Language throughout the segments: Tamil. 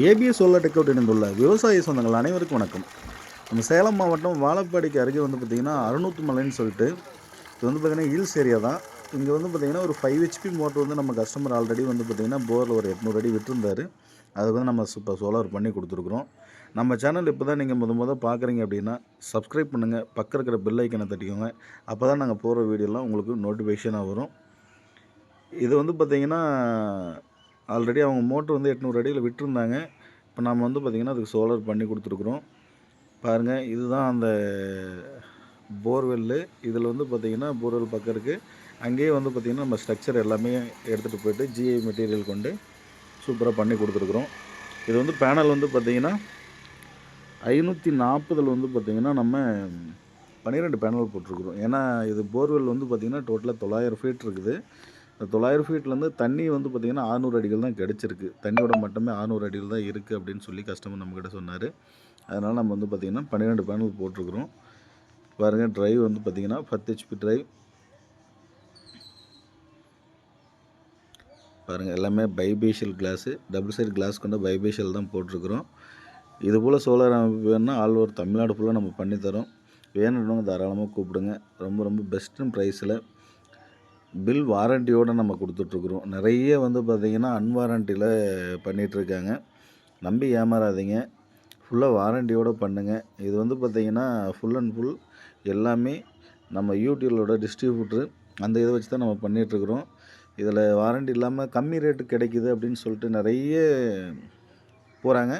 ஏபிஎஸ் சோலார் டெக்கவுட் இணைந்துள்ள விவசாய சொந்தங்கள் அனைவருக்கும் வணக்கம். நம்ம சேலம் மாவட்டம் வாழப்பாடிக்கு அருகே வந்து பார்த்திங்கன்னா அறுநூத்து மலைன்னு சொல்லிட்டு இது வந்து பார்த்திங்கன்னா ஹில்ஸ் ஏரியா தான். இங்கே வந்து பார்த்திங்கன்னா ஒரு ஃபைவ் ஹெச்பி மோட்டர் வந்து நம்ம கஸ்டமர் ஆல்ரெடி வந்து பார்த்திங்கன்னா போரில் ஒரு எட்நூறு அடி விட்டுருந்தாரு. அதுக்கு வந்து நம்ம இப்போ சோலார் பண்ணி கொடுத்துருக்குறோம். நம்ம சேனல் இப்போ தான் நீங்கள் முத முத பார்க்குறீங்க அப்படின்னா சப்ஸ்கிரைப் பண்ணுங்கள் பக்கம் இருக்கிற பெல் ஐக்கனை தட்டிக்கோங்க. அப்போ தான் நாங்கள் போகிற வீடியோலாம் உங்களுக்கு நோட்டிஃபிகேஷனாக வரும். இது வந்து பார்த்திங்கன்னா ஆல்ரெடி அவங்க மோட்ரு வந்து எட்நூறு அடியில் விட்டுருந்தாங்க. இப்போ நம்ம வந்து பார்த்திங்கன்னா அதுக்கு சோலார் பண்ணி கொடுத்துருக்குறோம். பாருங்கள் இதுதான் அந்த போர்வெல்லு இதில் வந்து பார்த்திங்கன்னா போர்வெல் பக்கம் இருக்குது அங்கேயே வந்து பார்த்திங்கன்னா நம்ம ஸ்ட்ரக்சர் எல்லாமே எடுத்துகிட்டு போயிட்டு ஜிஐ மெட்டீரியல் கொண்டு சூப்பராக பண்ணி கொடுத்துருக்குறோம். இது வந்து பேனல் வந்து பார்த்திங்கன்னா ஐநூற்றி நாற்பதில் வந்து பார்த்திங்கன்னா நம்ம பன்னிரெண்டு பேனல் போட்டிருக்குறோம். ஏன்னா இது போர்வெல் வந்து பார்த்திங்கன்னா டோட்டலாக தொள்ளாயிரம் ஃபீட் இருக்குது. இந்த தொள்ளாயிரம் ஃபீட்லேருந்து தண்ணி வந்து பார்த்திங்கன்னா ஆறுநூறு அடிகள் தான் கிடச்சிருக்கு. தண்ணியோட மட்டுமே ஆறுநூறு அடிகள் தான் இருக்குது அப்படின்னு சொல்லி கஸ்டமர் நம்மக்கிட்ட சொன்னார். அதனால் நம்ம வந்து பார்த்திங்கன்னா பன்னிரெண்டு பேனல் போட்டிருக்கிறோம். பாருங்கள் ட்ரைவ் வந்து பார்த்திங்கன்னா பத்து ஹெச்பி ட்ரைவ் பாருங்கள் எல்லாமே bifacial glass double side glass கொண்ட பைபேஷியல் தான் போட்டிருக்கிறோம். இது போல் சோலார் அமைப்பு வேணுன்னா ஆல் ஓவர் தமிழ்நாடு ஃபுல்லாக நம்ம பண்ணித்தரோம். வேணுன்றவங்க தாராளமாக கூப்பிடுங்க. ரொம்ப ரொம்ப பெஸ்ட்டு ப்ரைஸில் பில் வாரண்டியோடு நம்ம கொடுத்துட்ருக்குறோம். நிறைய வந்து பார்த்திங்கன்னா அன்வாரண்டியில் பண்ணிகிட்ருக்காங்க நம்பி ஏமாறாதீங்க. ஃபுல்லாக வாரண்டியோடு பண்ணுங்கள் இது வந்து பார்த்திங்கன்னா ஃபுல் அண்ட் ஃபுல் எல்லாமே நம்ம யூடியூபோட டிஸ்ட்ரிபியூட்ரு அந்த இதை வச்சு தான் நம்ம பண்ணிகிட்ருக்குறோம் இதில் வாரண்டி இல்லாமல் கம்மி ரேட்டு கிடைக்குது அப்படின்னு சொல்லிட்டு நிறைய போகிறாங்க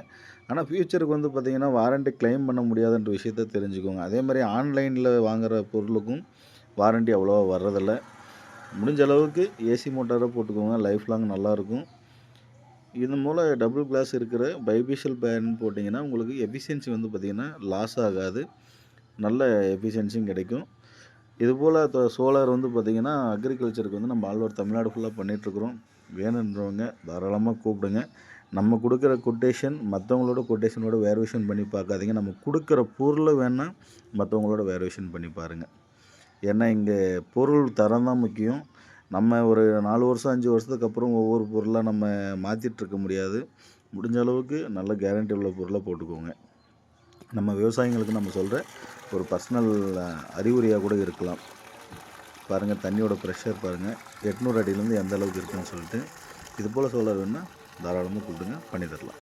ஆனால் ஃப்யூச்சருக்கு வந்து பார்த்திங்கன்னா வாரண்டி க்ளைம் பண்ண முடியாதுன்ற விஷயத்த தெரிஞ்சுக்கோங்க. அதே மாதிரி ஆன்லைனில் வாங்குகிற பொருளுக்கும் வாரண்டி அவ்வளோவா வர்றதில்ல. முடிஞ்ச அளவுக்கு ஏசி மோட்டாரை போட்டுக்கோங்க. லைஃப் லாங் நல்லாயிருக்கும் இது மூலம் டபுள் கிளாஸ் இருக்கிற பைபிஷியல் பேன் போட்டிங்கன்னா உங்களுக்கு எஃபிஷியன்சி வந்து பார்த்திங்கன்னா லாஸ் ஆகாது. நல்ல எஃபிஷியன்சியும் கிடைக்கும். இதுபோல் சோலார் வந்து பார்த்திங்கன்னா அக்ரிகல்ச்சருக்கு வந்து நம்ம ஆல் ஓவர் தமிழ்நாடு ஃபுல்லாக பண்ணிகிட்ருக்குறோம் வேணுன்றவங்க தாராளமாக கூப்பிடுங்க. நம்ம கொடுக்குற கொட்டேஷன் மற்றவங்களோட கொட்டேஷனோட வேர்வேஷன் பண்ணி பார்க்காதீங்க. நம்ம கொடுக்குற பொருளை வேணால் மற்றவங்களோட வேர்வேஷன் பண்ணி பாருங்கள் ஏன்னா இங்கே பொருள் தரம் தான் முக்கியம். நம்ம ஒரு நாலு வருஷம் அஞ்சு வருஷத்துக்கு அப்புறம் ஒவ்வொரு பொருளாக நம்ம மாற்றிட்டுருக்க முடியாது. முடிஞ்ச அளவுக்கு நல்ல கேரண்டி உள்ள பொருளை போட்டுக்கோங்க. நம்ம விவசாயிங்களுக்கு நம்ம சொல்கிற ஒரு பர்சனல் அறிகுறியாக கூட இருக்கலாம். பாருங்கள் தண்ணியோட ப்ரெஷர் பாருங்கள் எட்நூறு அடியிலேருந்து எந்த அளவுக்கு இருக்குன்னு சொல்லிட்டு இது போல் சோலார் வேணுன்னா தாராளமாக கூப்பிடுங்க பண்ணி தரலாம்.